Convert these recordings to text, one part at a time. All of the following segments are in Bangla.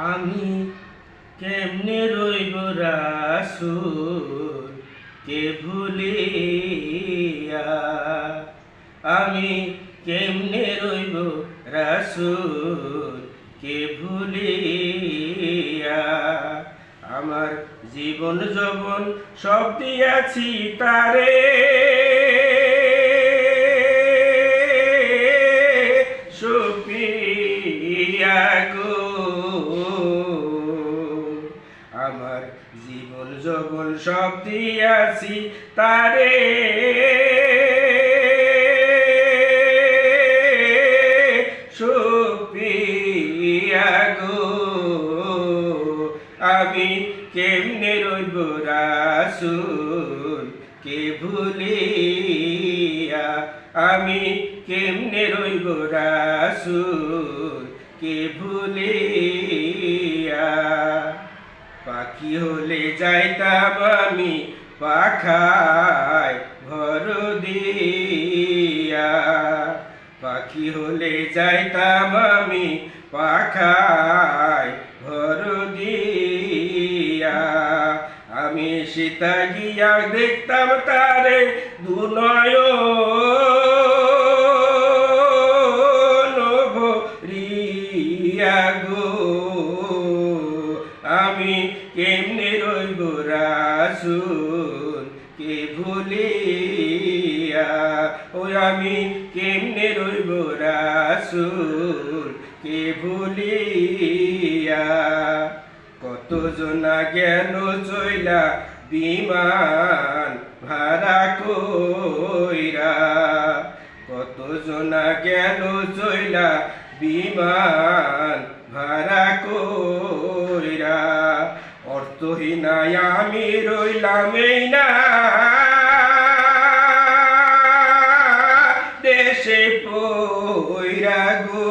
আমি কেমনে রইব রাসুল? কে ভুলিয়া? আমি কেমনে রইব রাসুল? কে ভুলিয়া? আমার জীবন যবন সব দিয়াছি তারে। সুপিয়া সব দিয়াছি তারে। সুপিয়া গো, আমি কেমনে রইব রাসুল? কে ভুলিয়া? আমি কেমনে রইব রাসুল? কে ভুলিয়া? পাখি হলে যাইতাম আমি পাখায় ভর দিয়া। পাখি হলে যাইতাম আমি পাখায় ভর দিয়া। আমি সীতা গিয়া দেখতাম তারে দুনয় রিয়া গো। রাসুল কে ভুলিয়া? ওই আমি কেমনে রইব রাসুল কে ভুলিয়া? কত জনা গেল চইলা বিমান ভাড়া কইরা? কত জনা গেল চইলা বিমান ভাড়া কইরা? অর্থহীনায় আমি রইলাম না। দেশে পইরা গো।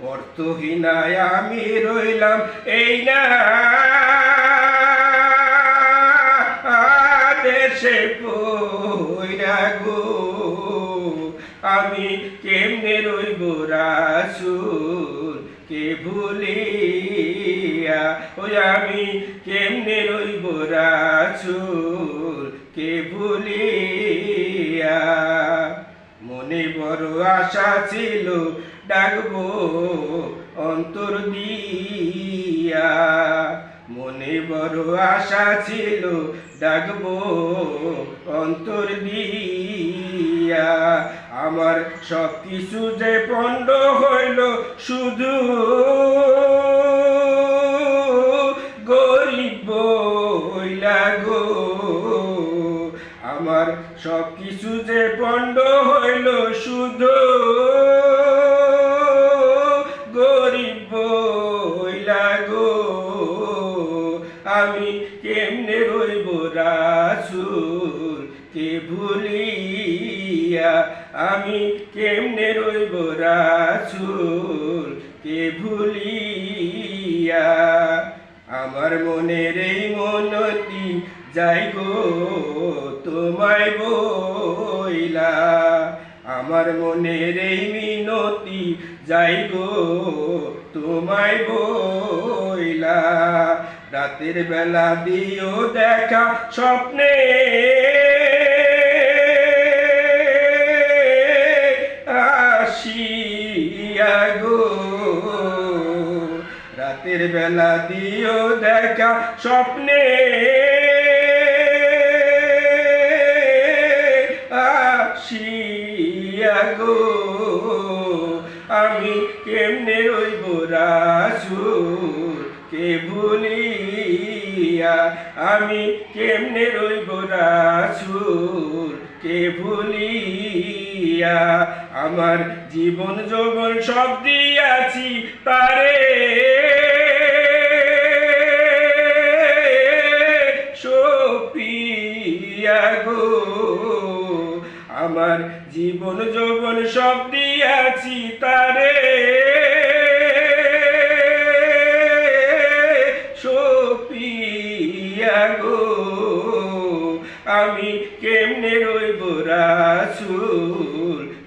অর্থহীনায় আমি রইলাম এই না। কেমনে রইব রাসুল? কে ভুলিয়া? ওই আমি কেমনে রইব রাসুল? কে ভুলিয়া? মনে বড় আশা ছিল ডাকবো অন্তর দিয়া। মনে বড় আশা ছিল ডাকবো অন্তর দিয়া। আমার সব কিছু যে পণ্ড হইল শুধু গরিব গো আমার সব কিছু যে পণ্ড হইল শুধু গরিব গো আমি কেমনে রইব রাসুল? কে ভুলিয়া আমি কেমনে রইব রাসুল? কে ভুলিয়া? আমার মনের এই মনতি যাই গো, তোমায় বইলা। আমার মনের এই মিনতি যাই গো, তোমায় বইলা। রাতের বেলা দিও দেখা স্বপ্নে। গো। রাতের বেলা দিও দেখা স্বপ্নে। আসিয়া গো, আমি কেমনে রইব রাসুল কে ভুলিয়া আমি কেমনে রইব রাসুল কে ভুলিয়া? আমার জীবন যৌবন সব দিয়াছি তারে। সোপিয়া গো, আমার জীবন যৌবন সব দিয়াছি তারে।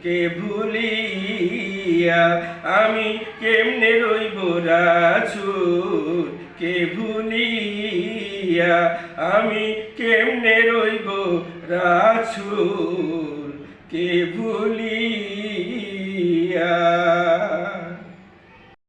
কে ভুলিয়া আমি কেমনে রইব রাছুর কে ভুলিয়া আমি কেমনে রইব রাছুর কে ভুলিয়া